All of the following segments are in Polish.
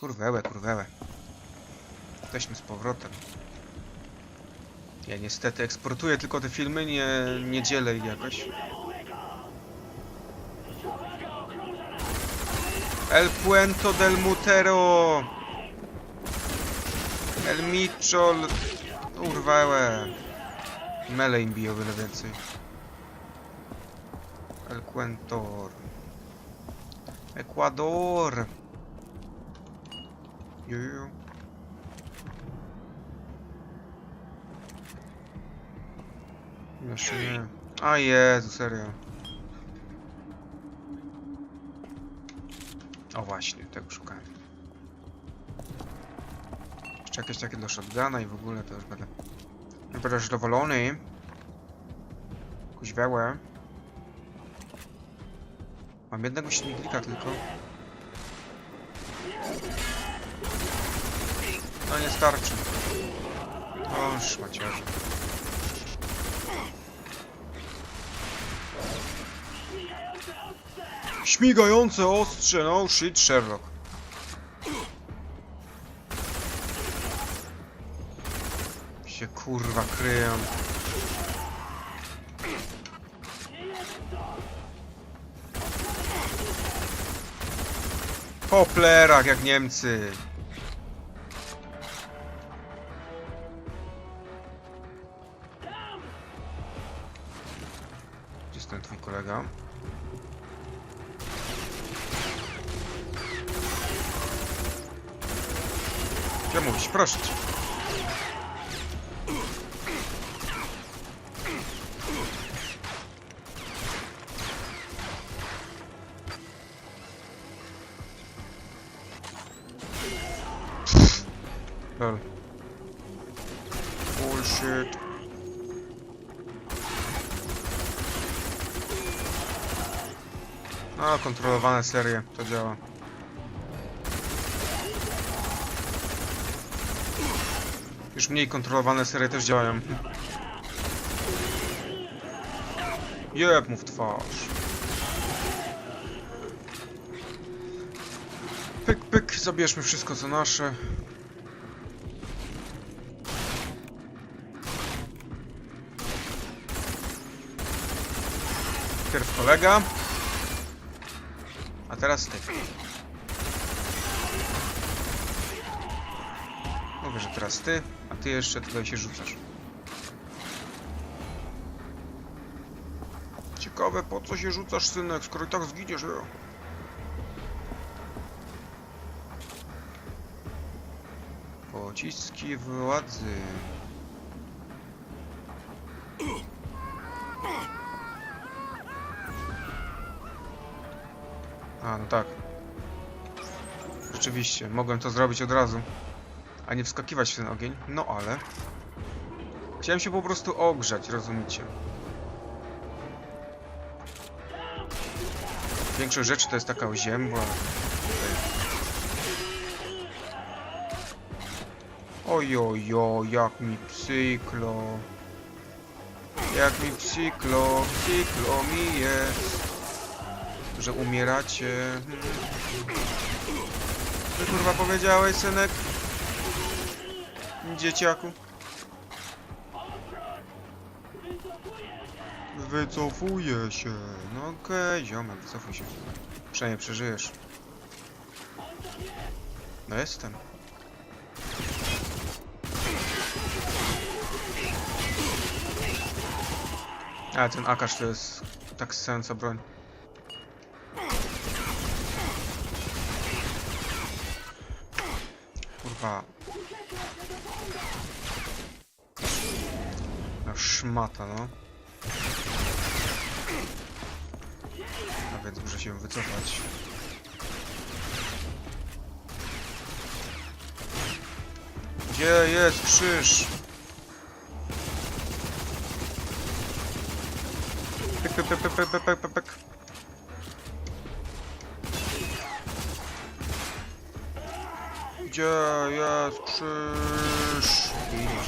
Kurwełe, kurwełe. Jesteśmy z powrotem. Ja niestety eksportuję tylko te filmy, nie, nie dzielę ich jakoś. El Puento del Mutero! El Michol! Urwałe! Mele im biją wiele więcej. El Cuentor. Ekwador! Jojo. Jeszcze nie. A Jezu, serio. O właśnie, tego szukałem. Jeszcze jakieś takie do shotguna i w ogóle to już będę... Będę zadowolony. Kuźwełe. Mam jednego śmiglika tylko. No nie starczy. O, szmaciarze. Śmigające ostrze, no shit Sherlock. Się kurwa kryją. Po plerach jak Niemcy. Kolega? Gdzie mówić? Proszę cię. Bullshit. No, kontrolowane serie, to działa. Już mniej kontrolowane serie też działają. Jeb mu w twarz. Pyk, pyk, zabierzmy wszystko co nasze. Pierw kolega. Teraz ty. Mówię, że teraz ty, a ty jeszcze tutaj się rzucasz. Ciekawe, po co się rzucasz, synek, skoro i tak zginiesz, jo? Pociski władzy. Tak. Rzeczywiście, mogłem to zrobić od razu, a nie wskakiwać w ten ogień. No ale... Chciałem się po prostu ogrzać, rozumiecie? Większość rzeczy to jest taka oziębła. Ojojo, jak mi psyklo. Jak mi psyklo, psyklo mi jest. Że umieracie. Co kurwa powiedziałeś, synek? Dzieciaku. Wycofuję się. No okej, ziomek, wycofuj się. Przynajmniej przeżyjesz. No jestem. A, ten Akash to jest tak sensa broń. Kurwa. No szmata, no. A więc muszę się wycofać. Gdzie jest krzyż? Pyk, pyk, pyk, pyk, pyk, pyk, pyk, Gdzie jest krzyż? Nie ma.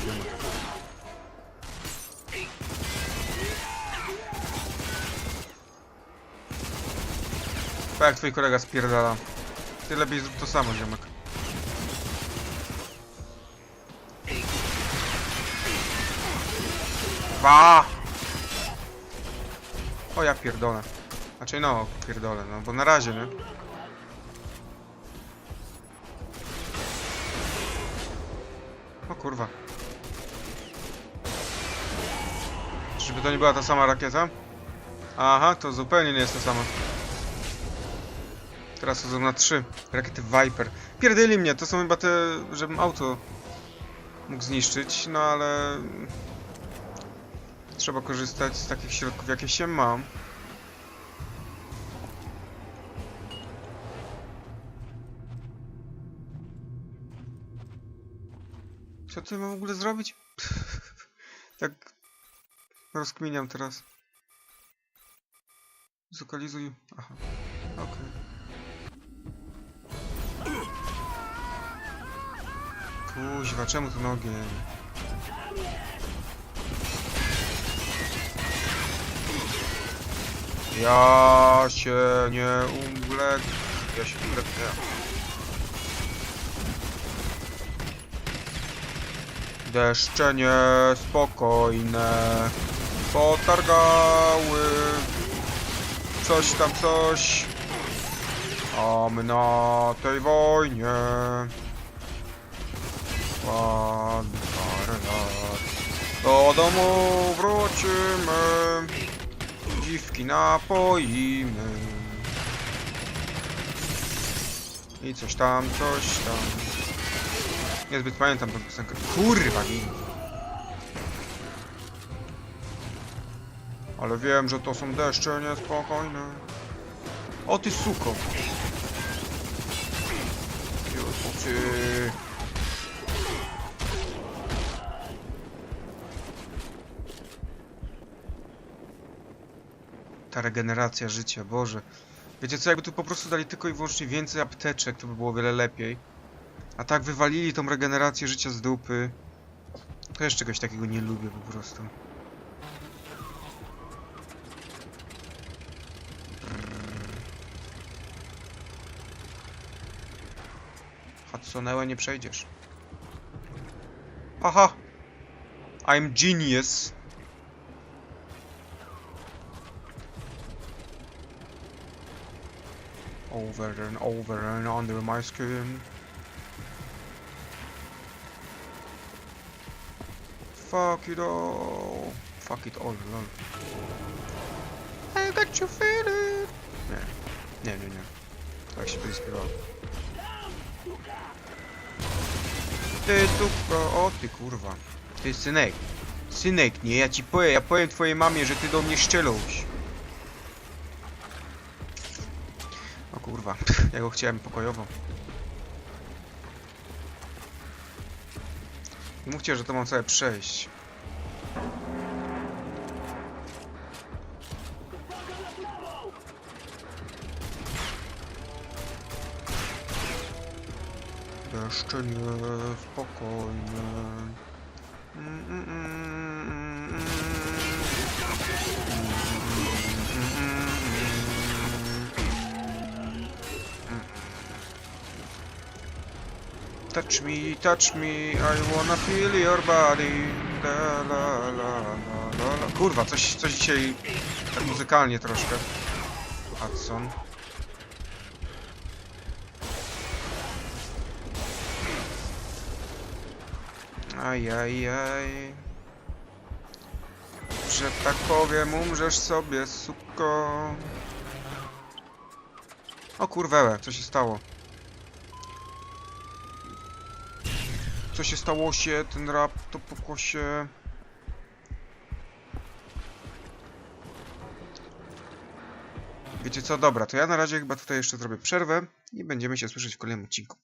Tak jak twój kolega spierdala. Ty lepiej zrób to samo, ziomek. Ba! O ja pierdolę. Znaczy no, pierdolę, no bo na razie, nie? Kurwa. Żeby to nie była ta sama rakieta? Aha, to zupełnie nie jest to samo. Teraz są na trzy. Rakiety Viper. Pierdyli mnie, to są chyba te, żebym auto mógł zniszczyć, no ale... Trzeba korzystać z takich środków, jakie się mam. Co ty mam w ogóle zrobić? tak rozkminiam teraz. Zlokalizuj. Aha. Okej. Kuźwa, czemu tu nogi? Ja się nie uległ. Ja się nie uległ. Deszcze niespokojne potargały. Coś tam coś. A my na tej wojnie. Ładnie parę lat do domu wrócimy. Dziwki napoimy. I coś tam, coś tam Niezbyt pamiętam tę piosenkę. Kurwa. Ale wiem, że to są deszcze niespokojne. O ty suko. Ty. Ta regeneracja życia, Boże. Wiecie co, jakby tu po prostu dali tylko i wyłącznie więcej apteczek, to by było wiele lepiej. A tak wywalili tą regenerację życia z dupy. Też czegoś takiego nie lubię po prostu. Hudsonella nie przejdziesz. Aha! I'm genius. Over and over and under my skin. Fuck it all. Fuck it all, lol. I got you feeling. Nie, nie, nie, nie. Tak się będzie śpiewało. Ty tupko, o ty kurwa. Ty synek. Synek, nie, ja ci powiem, ja powiem twojej mamie, że ty do mnie szczeluś. O kurwa, ja go chciałem pokojowo. Nie mówcie, że to mam całe przejść. Jeszcze nie spokojnie. Mm, mm, mm, Touch me, touch me, I wanna feel your body. La, la, la, la, la, la. Kurwa, coś, coś dzisiaj tak muzykalnie troszkę. Hudson. Ajajaj. Że tak powiem, umrzesz sobie, suko. O kurwełe, co się stało? Co się stało się, ten rap to pokosie. Wiecie co, dobra, to ja na razie chyba tutaj jeszcze zrobię przerwę i będziemy się słyszeć w kolejnym odcinku.